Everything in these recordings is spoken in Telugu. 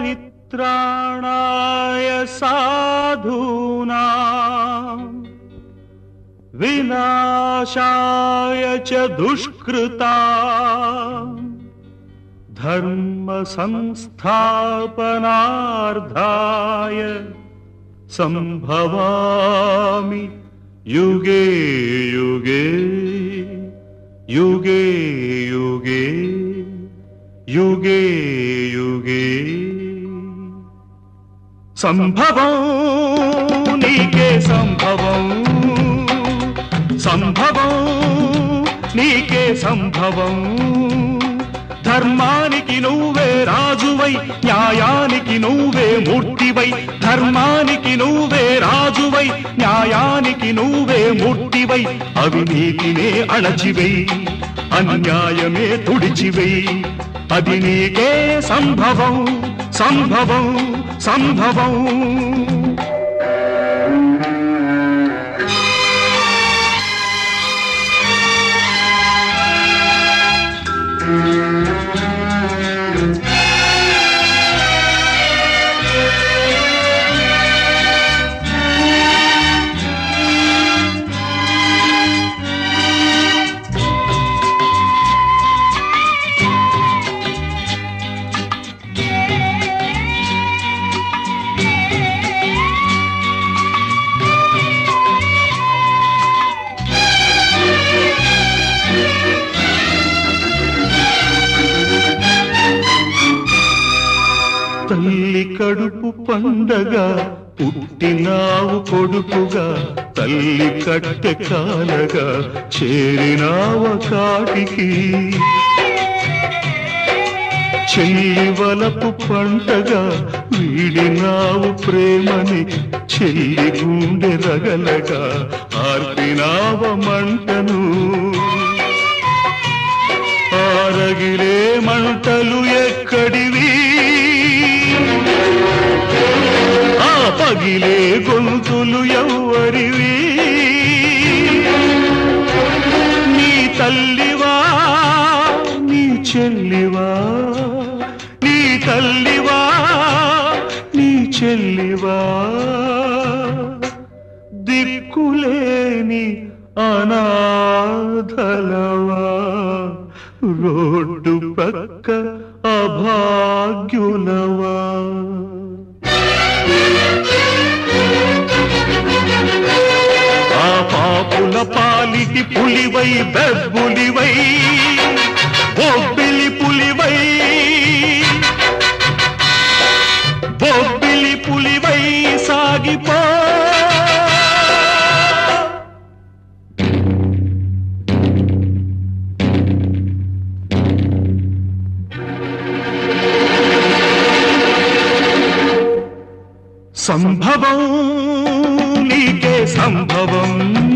परित्राणाय साधूनाम् विनाशाय च दुष्कृता धर्मसंस्थापनार्थाय सम्भवामि युगे युगे युगे युगे युगे సంభవం నీకే సంభవం. సంభవం నీకే సంభవం. ధర్మానికి నువ్వే రాజువై న్యాయానికి నువ్వే మూర్తివై. ధర్మానికి నువ్వే రాజువై న్యాయానికి నువ్వే మూర్తివై. అవినీతినే అణచివై అన్యాయమే తుడిచివై. అది నీకే సంభవం సంభవం సంభవం. తల్లి కడుపు పండగ పుట్టినావు కొడుకుగా తల్లి కట్టె కాలగా చేరినావ కాటికి. చెల్లి వలపు పంటగా వీడినావు ప్రేమని చెల్లి గుండె రగలగా ఆర్పినావ మంటను. ఆరగిలే మంటలు ఎక్క తల్లివా నీ చెల్లివా నీ తల్లివా నీ చెల్లివా. దిక్కులేని అనాథలవా రోడ్డు పక్క అభాగ్యులవా. పాలిటి పులివై బెబ్బులివై బొబ్బిలి పులివై. బొబ్బిలి పులివై సాగిపో. సంభవం నీకే సంభవం.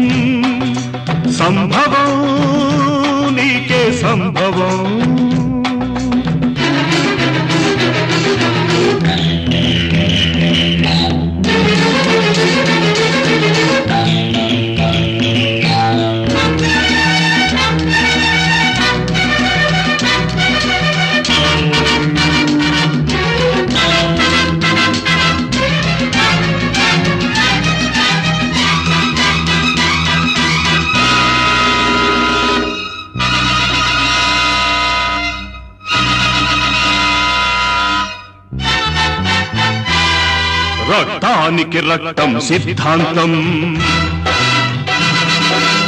రక్తానికి రక్తం సిద్ధాంతం.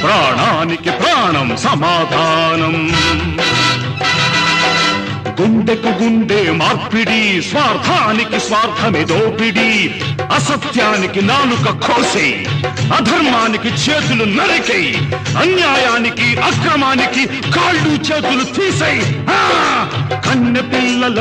ప్రాణానికి ప్రాణం సమాధానం. గుండెకు గుండె మార్పిడి స్వార్థానికి స్వార్థమే దోపిడి అసత్యానికి నాలుక కోసే అధర్మానికి చేతులు నరికై అన్యాయానికి అక్రమానికి కాళ్ళు చేతులు తీసై కన్నె పిల్లల